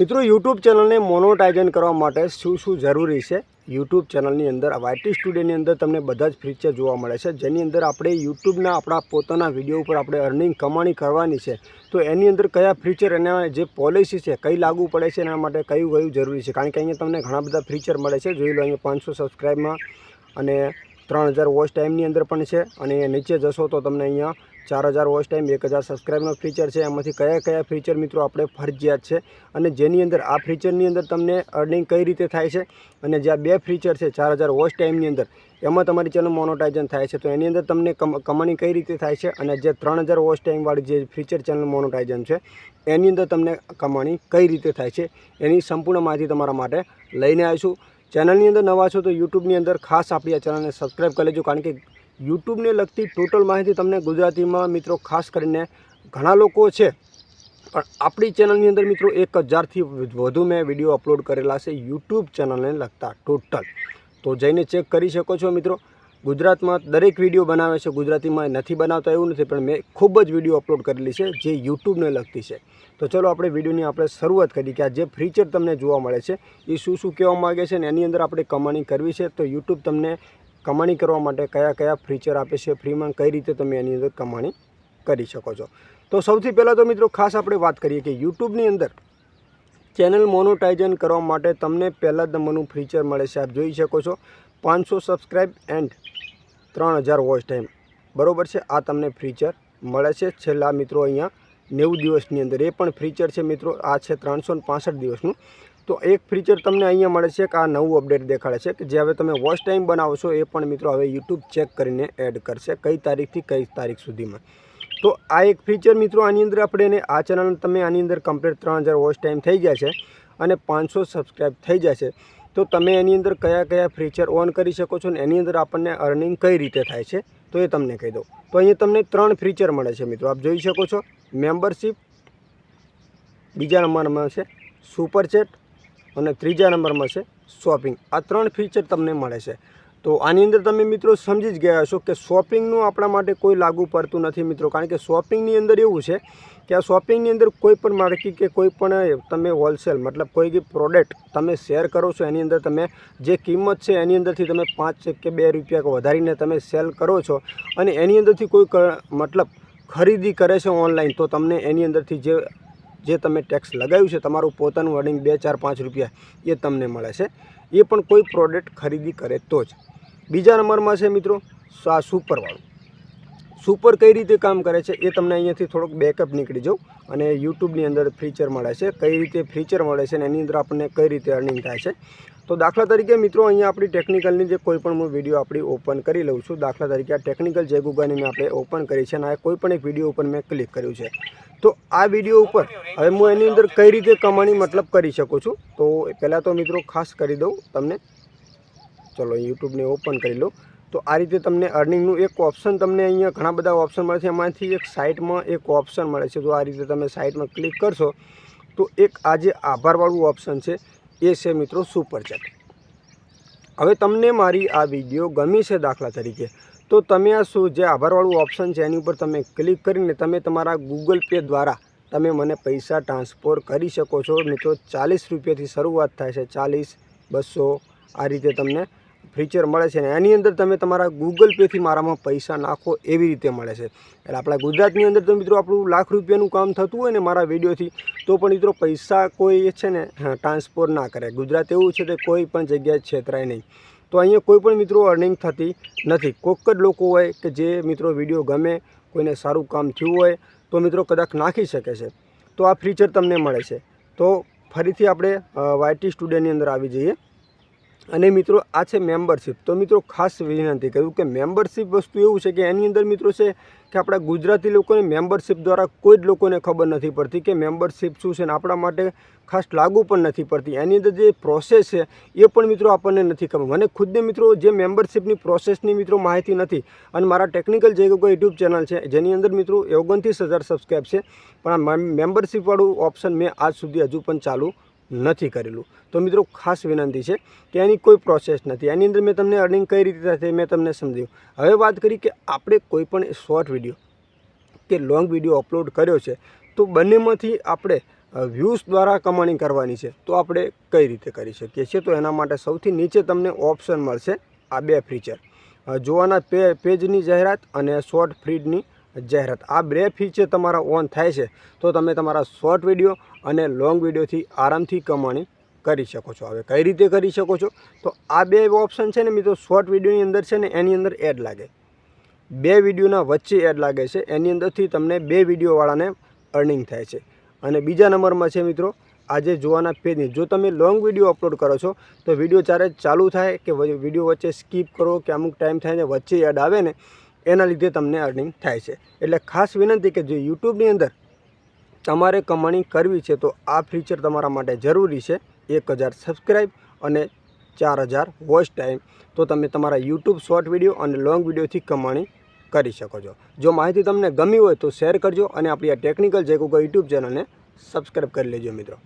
મિત્રો યુટ્યુબ ચેનલને મોનોટાઇઝન કરવા માટે શું શું જરૂરી છે? યુટ્યુબ ચેનલની અંદર વાયટી સ્ટુડિયોની અંદર તમને બધા જ ફીચર જોવા મળે છે. જેની અંદર આપણે યુટ્યુબના આપણા પોતાના વીડિયો ઉપર આપણે અર્નિંગ કમાણી કરવાની છે. તો એની અંદર કયા ફીચર એના જે પોલિસી છે, કઈ લાગુ પડે છે એના માટે કયું કયું જરૂરી છે? કારણ કે અહીંયા તમને ઘણા બધા ફીચર મળે છે. જોઈ લો, અહીંયા પાંચસો સબસ્ક્રાઈબમાં અને ત્રણ હજાર વોચ ટાઈમની અંદર પણ છે અને નીચે જશો તો તમને અહીંયા ચાર હજાર વોચ ટાઈમ, એક હજાર સબસ્ક્રાઈબનો ફીચર છે. એમાંથી કયા કયા ફીચર મિત્રો આપણે ફરજિયાત છે અને જેની અંદર આ ફીચરની અંદર તમને અર્નિંગ કઈ રીતે થાય છે અને જે બે ફીચર છે ચાર હજાર વોચ ટાઈમની અંદર, એમાં તમારી ચેનલ મોનોટાઇઝન થાય છે. તો એની અંદર તમને કમ- કમાણી કઈ રીતે થાય છે અને જે ત્રણ હજાર વોચ ટાઈમવાળી જે ફીચર ચેનલ મોનોટાઇઝન છે, એની અંદર તમને કમાણી કઈ રીતે થાય છે, એની સંપૂર્ણ માહિતી તમારા માટે લઈને આવીશું. ચેનલની અંદર નવા છો તો યુટ્યુબની અંદર ખાસ આપણી આ ચેનલને સબસ્ક્રાઈબ કરી લેજો કારણ કે યુટ્યુબને લગતી ટોટલ માહિતી તમને ગુજરાતીમાં મિત્રો ખાસ કરીને ઘણા લોકો છે. પણ આપણી ચેનલની અંદર મિત્રો એક હજારથી વધુ મેં વીડિયો અપલોડ કરેલા છે યુટ્યુબ ચેનલને લગતા ટોટલ. તો જઈને ચેક કરી શકો છો મિત્રો. ગુજરાતમાં દરેક વીડિયો બનાવે છે. ગુજરાતીમાં નથી બનાવતા એવું નથી, પણ મેં ખૂબ જ વીડિયો અપલોડ કરેલી છે જે યુટ્યુબને લગતી છે. તો ચલો આપણે વિડીયોની આપણે શરૂઆત કરી કે આ જે ફીચર તમને જોવા મળે છે, એ શું શું કહેવા માગે છે ને એની અંદર આપણે કમાણી કરવી છે. તો યુટ્યુબ તમને કમાણી કરવા માટે કયા કયા ફીચર આપે છે, ફ્રીમાં કઈ રીતે તમે એની અંદર કમાણી કરી શકો છો. તો સૌથી પહેલાં તો મિત્રો ખાસ આપણે વાત કરીએ કે યુટ્યુબની અંદર ચેનલ મોનોટાઇઝન કરવા માટે તમને પહેલાં જ નંબરનું ફીચર મળે છે. આપ જોઈ શકો છો. પાંચસો સબસ્ક્રાઈબ એન્ડ ત્રણ હજાર વોચ ટાઈમ બરોબર છે? આ તમને ફીચર મળે છે. છેલ્લા મિત્રો અહીંયા નેવું દિવસની અંદર. એ પણ ફીચર છે મિત્રો. આ છે ત્રણસો દિવસનું. તો એક ફીચર તમને અહીંયા મળે છે કે આ નવું અપડેટ દેખાડે છે કે જે હવે તમે વોચ ટાઈમ બનાવશો એ પણ મિત્રો હવે યુટ્યુબ ચેક કરીને એડ કરશે કઈ તારીખથી કઈ તારીખ સુધીમાં. તો આ એક ફીચર મિત્રો આની અંદર આપણે આ ચેનલ તમે આની અંદર કમ્પ્લીટ ત્રણ હજાર વોચ ટાઈમ થઈ ગયા છે અને પાંચસો સબસ્ક્રાઈબ થઈ જાય છે. તો તમે એની અંદર કયા કયા ફીચર ઓન કરી શકો છો ને એની અંદર આપણને અર્નિંગ કઈ રીતે થાય છે, તો એ તમને કહી દઉં. તો અહીંયા તમને ત્રણ ફીચર મળે છે મિત્રો. આપ જોઈ શકો છો મેમ્બરશિપ બીજા નંબરમાં છે સુપર ચેટ અને ત્રીજા નંબરમાં છે શોપિંગ આ ત્રણ ફીચર તમને મળે છે. તો આની અંદર તમે મિત્રો સમજી જ ગયા હશો કે શોપિંગનું આપણા માટે કોઈ લાગુ પડતું નથી મિત્રો. કારણ કે શોપિંગની અંદર એવું છે કે આ શોપિંગની અંદર કોઈ પણ માર્કેટ કે કોઈ પણ તમે હોલસેલ મતલબ કોઈ બી પ્રોડક્ટ તમે શેર કરો છો, એની અંદર તમે જે કિંમત છે એની અંદરથી તમે પાંચ કે બે રૂપિયા વધારીને તમે સેલ કરો છો અને એની અંદરથી કોઈ મતલબ ખરીદી કરે છે ઓનલાઈન તો તમને એની અંદરથી જે જે તમે ટેક્સ લગાવ્યું છે, તમારું પોતાનું અર્નિંગ બે ચાર પાંચ રૂપિયા એ તમને મળે છે. એ પણ કોઈ પ્રોડક્ટ ખરીદી કરે તો જ. બીજા નંબરમાં છે મિત્રો આ સુપરવાળું. સુપર કઈ રીતે કામ કરે છે એ તમને અહીંયાથી થોડોક બેકઅપ નીકળી જાઉં અને યુટ્યુબની અંદર ફીચર મળે છે. કઈ રીતે ફીચર મળે છે અને એની અંદર આપણને કઈ રીતે અર્નિંગ થાય છે. તો દાખલા તરીકે મિત્રો અહીંયા આપણી ટેકનિકલની જે કોઈ પણ હું વીડિયો આપણી ઓપન કરી લઉં છું. દાખલા તરીકે આ ટેકનિકલ જે ગુગાની મેં આપણે ઓપન કરી છે અને આ કોઈ પણ એક વીડિયો ઉપર મેં ક્લિક કર્યું છે. તો આ વીડિયો ઉપર હવે હું એની અંદર કઈ રીતે કમાણી મતલબ કરી શકું છું? તો પહેલાં તો મિત્રો ખાસ કરી દઉં તમને. ચલો યુટ્યુબને ઓપન કરી લો. તો આ રીતે તમને અર્નિંગનું એક ઓપ્શન તમને અહીંયા ઘણા બધા ઓપ્શન મળે છે. એમાંથી એક સાઇટમાં એક ઓપ્શન મળે છે. તો આ રીતે તમે સાઇટમાં ક્લિક કરશો, તો એક આ જે આભારવાળું ઓપ્શન છે, એ છે મિત્રો સુપર ચેટ. હવે તમને મારી આ વીડિયો ગમી છે દાખલા તરીકે, તો તમે આ શું જે આભારવાળું ઓપ્શન છે, એની ઉપર તમે ક્લિક કરીને તમે તમારા ગૂગલ પે દ્વારા તમે મને પૈસા ટ્રાન્સફર કરી શકો છો. મિત્રો, ચાલીસ રૂપિયાથી શરૂઆત થાય છે. ચાલીસ, બસો, આ રીતે તમને ફીચર મળે છે ને એની અંદર તમે તમારા ગૂગલ પેથી મારામાં પૈસા નાખો એવી રીતે મળે છે. એટલે આપણા ગુજરાતની અંદર તો મિત્રો આપણું લાખ રૂપિયાનું કામ થતું હોય ને મારા વિડીયોથી તો પણ મિત્રો પૈસા કોઈ છે ને ટ્રાન્સફર ના કરે. ગુજરાત એવું છે કે કોઈ પણ જગ્યાએ છેતરાય નહીં. તો અહીંયા કોઈ પણ મિત્રો અર્નિંગ થતી નથી. કોઈક જ લોકો હોય કે જે મિત્રો વીડિયો ગમે, કોઈને સારું કામ થયું હોય, તો મિત્રો કદાચ નાખી શકે છે. તો આ ફીચર તમને મળે છે. તો ફરીથી આપણે વાયટી સ્ટુડિયોની અંદર આવી જઈએ. અને મિત્રો, આ છે મેમ્બરશિપ તો મિત્રો, ખાસ વિનંતી કરું કે મેમ્બરશિપ વસ્તુ એવું છે કે એની અંદર મિત્રો છે કે આપણા ગુજરાતી લોકોને મેમ્બરશિપ દ્વારા કોઈ જ લોકોને ખબર નથી પડતી કે મેમ્બરશિપ શું છે ને આપણા માટે ખાસ લાગુ પણ નથી પડતી. એની અંદર જે પ્રોસેસ છે, એ પણ મિત્રો આપણને નથી ખબર. મને ખુદને મિત્રો જે મેમ્બરશિપની પ્રોસેસની મિત્રો માહિતી નથી અને મારા ટેકનિકલ જે કોઈ યુટ્યુબ ચેનલ છે, જેની અંદર મિત્રો ઓગણત્રીસ હજાર સબસ્ક્રાઈબ છે, પણ આ મેમ્બરશિપવાળું ઓપ્શન મેં આજ સુધી હજુ પણ ચાલુ નથી કરેલું. તો મિત્રો ખાસ વિનંતી છે કે એની કોઈ પ્રોસેસ નથી. એની અંદર મેં તમને અર્નિંગ કઈ રીતે થશે મેં તમને સમજાવ્યું. હવે વાત કરી કે આપણે કોઈ પણ શોર્ટ વીડિયો કે લોંગ વીડિયો અપલોડ કર્યો છે, તો બંનેમાંથી આપણે વ્યૂઝ દ્વારા કમાણી કરવાની છે, તો આપણે કઈ રીતે કરી શકીએ છીએ? તો એના માટે સૌથી નીચે તમને ઓપ્શન મળશે આ બે ફીચર જોવાના પેજની જાહેરાત અને શોર્ટ ફીડની જાહેરાત. આ બે ફીચર તમારા ઓન થાય છે, તો તમે તમારા શોર્ટ વીડિયો અને લોંગ વિડીયોથી આરામથી કમાણી કરી શકો છો. હવે કઈ રીતે કરી શકો છો? તો આ બે ઓપ્શન છે ને મિત્રો શોર્ટ વિડીયોની અંદર છે ને, એની અંદર એડ લાગે. બે વિડીયોના વચ્ચે એડ લાગે છે, એની અંદરથી તમને બે વિડીયોવાળાને અર્નિંગ થાય છે. અને બીજા નંબરમાં છે મિત્રો, આજે જોવાના પેજની જો તમે લોંગ વીડિયો અપલોડ કરો છો, તો વીડિયો ચારે ચાલુ થાય કે વીડિયો વચ્ચે સ્કીપ કરો કે અમુક ટાઈમ થાય ને વચ્ચે એડ આવે ને એના લીધે તમને અર્નિંગ થાય છે. એટલે ખાસ વિનંતી કે જે યુટ્યુબની અંદર તમારે કમાણી કરવી છે, તો આ ફીચર તમારા માટે જરૂરી છે. એક હજાર સબસ્ક્રાઈબ અને ચાર હજાર વોચ ટાઈમ તો તમે તમારા યુટ્યુબ શોર્ટ વીડિયો અને લોંગ વિડીયોથી કમાણી કરી શકો છો. જો માહિતી તમને ગમી હોય તો શેર કરજો અને આપણી આ ટેકનિકલ જે કોઈ યુટ્યુબ ચેનલને સબસ્ક્રાઈબ કરી લેજો મિત્રો.